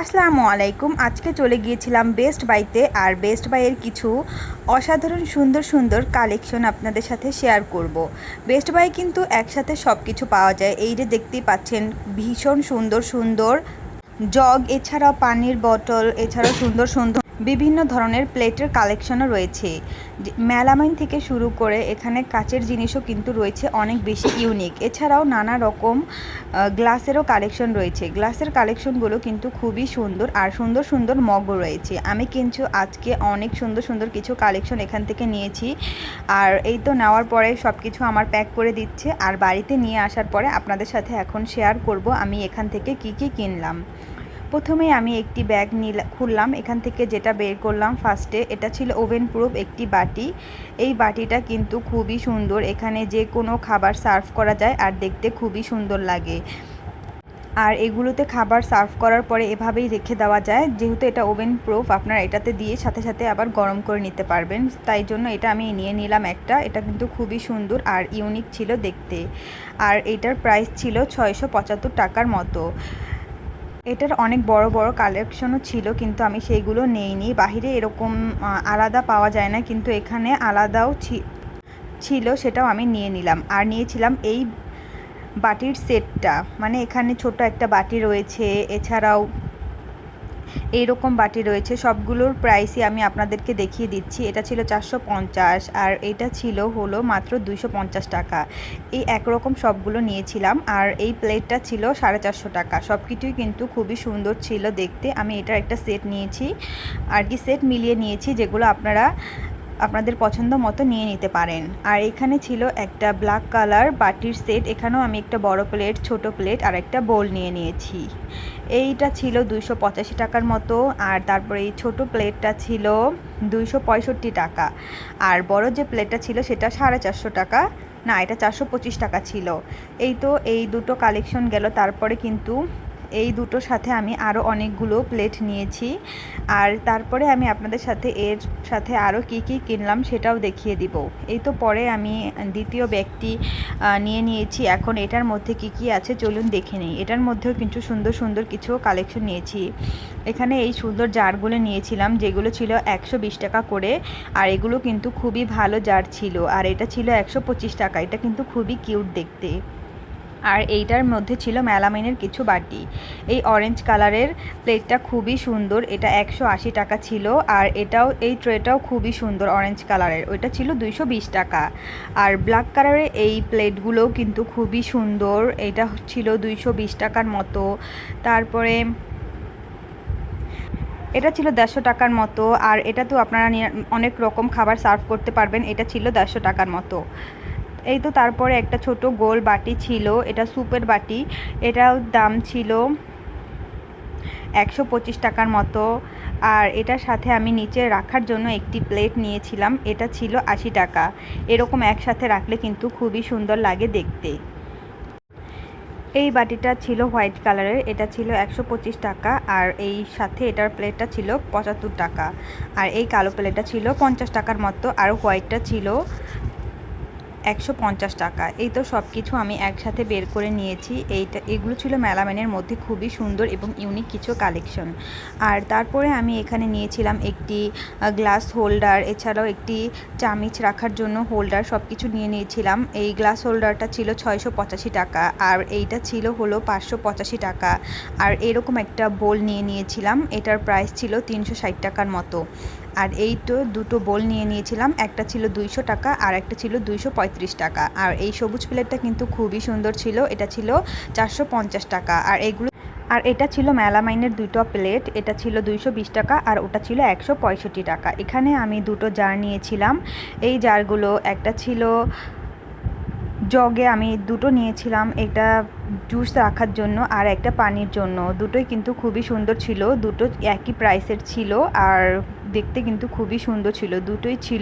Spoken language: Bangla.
আসসালামু আলাইকুম আজকে চলে গিয়েছিলাম বেস্ট বাইতে আর বেস্ট বাইয়ের কিছু অসাধারণ, সুন্দর সুন্দর কালেকশন আপনাদের সাথে শেয়ার করব। বেস্ট বাই কিন্তু একসাথে সব কিছু পাওয়া যায় এই যে দেখতেই পাচ্ছেন, ভীষণ সুন্দর সুন্দর জগ এছাড়াও পানির বটল এছাড়াও সুন্দর সুন্দর বিভিন্ন ধরনের প্লেটের কালেকশনও রয়েছে। মেলামাইন থেকে শুরু করে এখানে কাচের জিনিসও কিন্তু রয়েছে, অনেক বেশি ইউনিক। এছাড়াও নানা রকম গ্লাসেরও কালেকশন রয়েছে। গ্লাসের কালেকশনগুলো কিন্তু খুবই সুন্দর আর সুন্দর সুন্দর মগও রয়েছে। আমি কিন্তু আজকে অনেক সুন্দর সুন্দর কিছু কালেকশন এখান থেকে নিয়েছি আর এই তো নেওয়ার পরে সব কিছু আমার প্যাক করে দিচ্ছে। আর বাড়িতে নিয়ে আসার পরে আপনাদের সাথে এখন শেয়ার করব আমি এখান থেকে কি কি কিনলাম। প্রথমেই আমি একটি ব্যাগ নিলাম খুললাম, এখান থেকে যেটা বের করলাম ফার্স্টে এটা ছিল ওভেন প্রুফ একটি বাটি। এই বাটিটা কিন্তু খুবই সুন্দর, এখানে যে কোনো খাবার সার্ভ করা যায় আর দেখতে খুবই সুন্দর লাগে। আর এগুলোতে খাবার সার্ভ করার পরে এভাবেই রেখে দেওয়া যায়, যেহেতু এটা ওভেন প্রুফ আপনারা এটাতে দিয়ে সাথে সাথে আবার গরম করে নিতে পারবেন। তাই জন্য এটা আমি নিয়ে নিলাম একটা, এটা কিন্তু খুবই সুন্দর আর ইউনিক ছিল দেখতে। আর এটার প্রাইস ছিল ছয়শো পঁচাত্তর টাকার মতো। এটার অনেক বড় বড় কালেকশনও ছিল, কিন্তু আমি সেইগুলো নেইনি। বাহিরে এরকম আলাদা পাওয়া যায় না, কিন্তু এখানে আলাদাও ছিল, সেটাও আমি নিয়ে নিলাম। আর নিয়েছিলাম এই বাটির সেটটা মানে এখানে ছোট একটা বাটি রয়েছে, এছাড়াও এইরকম বাটি রয়েছে, সবগুলোর প্রাইসই আমি আপনাদেরকে দেখিয়ে দিচ্ছি। এটা ছিল চারশো পঞ্চাশ আর এটা ছিল হলো মাত্র দুইশো পঞ্চাশ টাকা। এই একরকম সবগুলো নিয়েছিলাম আর এই প্লেটটা ছিল সাড়ে চারশো টাকা। সব কিছুই কিন্তু খুবই সুন্দর ছিল দেখতে। আমি এটার একটা সেট নিয়েছি। আর কি সেট মিলিয়ে নিয়েছি যেগুলো আপনারা আপনাদের পছন্দ মতো নিয়ে নিতে পারেন। আর এখানে ছিল একটা ব্ল্যাক কালার বাটির সেট এখানেও আমি একটা বড় প্লেট ছোট প্লেট আর একটা বোল নিয়ে নিয়েছি। এইটা ছিল দুইশো পঁচাশি টাকার মতো, আর তারপরে এই ছোট প্লেটটা ছিল দুইশো পঁয়ষট্টি টাকা। আর বড় যে প্লেটটা ছিল সেটা সাড়ে চারশো টাকা, না, এটা চারশো পঁচিশ টাকা ছিল। এই তো এই দুটো কালেকশন গেল, তারপরে কিন্তু এই দুটোর সাথে আমি আরও অনেকগুলো প্লেট নিয়েছি। আর তারপরে আমি আপনাদের সাথে এর সাথে আরও কি কি কিনলাম সেটাও দেখিয়ে দিব। এই তো পরে আমি দ্বিতীয় আহ, নিয়ে নিয়েছি। এখন এটার মধ্যে কি কি আছে চলুন দেখে নিই। এটার মধ্যেও কিন্তু সুন্দর সুন্দর কিছু কালেকশন নিয়েছি। এখানে এই সুন্দর জারগুলো নিয়েছিলাম যেগুলো ছিল একশো বিশ টাকা করে। আর এগুলো কিন্তু খুবই ভালো জার ছিল। আর এটা ছিল একশো পঁচিশ টাকা। এটা কিন্তু খুবই কিউট দেখতে। আর এইটার মধ্যে ছিল মেলামাইনের কিছু বাটি। এই অরেঞ্জ কালারের প্লেটটা খুবই সুন্দর, এটা একশো আশি টাকা ছিল আর এটাও, এই ট্রেটাও খুবই সুন্দর অরেঞ্জ কালারের ওইটা ছিল দুইশো বিশ টাকা। আর ব্ল্যাক কালারের এই প্লেটগুলোও কিন্তু খুবই সুন্দর, এটা ছিল দুইশো বিশ টাকার মতো। তারপরে এটা ছিল দেড়শো টাকার মতো, আর এটা তো আপনারা অনেক রকম খাবার সার্ভ করতে পারবেন, এটা ছিল দেড়শো টাকার মতো। এই তো তারপরে একটা ছোট গোল বাটি ছিল, এটা স্যুপের বাটি। এটাও দাম ছিল একশো পঁচিশ টাকার মতো। আর এটার সাথে আমি নিচে রাখার জন্য একটি প্লেট নিয়েছিলাম, এটা ছিল আশি টাকা। এরকম একসাথে রাখলে কিন্তু খুবই সুন্দর লাগে দেখতে। এই বাটিটা ছিল হোয়াইট কালারের, এটা ছিল একশো পঁচিশ টাকা। আর এই সাথে এটার প্লেটটা ছিল পঁচাত্তর টাকা। আর এই কালো প্লেটটা ছিল পঞ্চাশ টাকার মতো, আর হোয়াইটটা ছিল একশো পঞ্চাশ টাকা। এই তো সব কিছু আমি একসাথে বের করে নিয়েছি। এইটা, এগুলো ছিল মেলামেনের মধ্যে খুবই সুন্দর এবং ইউনিক কিছু কালেকশন আর তারপরে আমি এখানে নিয়েছিলাম একটি গ্লাস হোল্ডার এছাড়াও একটি চামিচ রাখার জন্য হোল্ডার সব কিছু নিয়ে নিয়েছিলাম। এই গ্লাস হোল্ডারটা ছিল ছয়শো পঁচাশি টাকা, আর এইটা ছিল হলো পাঁচশো পঁচাশি টাকা। আর এরকম একটা বোল নিয়ে নিয়েছিলাম, এটার প্রাইস ছিল তিনশো ষাট টাকার মতো। আর এই তো দুটো বোল নিয়ে নিয়েছিলাম। একটা ছিল দুইশো টাকা আর একটা ছিল দুইশো পঁয়ত্রিশ টাকা। আর এই সবুজ প্লেটটা কিন্তু খুবই সুন্দর ছিল। এটা ছিল চারশো পঞ্চাশ টাকা। আর এইগুলো আর এটা ছিল মেলামাইনের দুটো প্লেট এটা ছিল দুইশো বিশ টাকা আর ওটা ছিল একশো পঁয়ষট্টি টাকা। এখানে আমি দুটো জার নিয়েছিলাম। এই জারগুলো একটা ছিল জগে আমি দুটো নিয়েছিলাম এটা জুস রাখার জন্য আর একটা পানির জন্য। দুটোই কিন্তু খুবই সুন্দর ছিল। দুটো একই প্রাইসের ছিল। আর দেখতে কিন্তু খুবই সুন্দর ছিল। দুটোই ছিল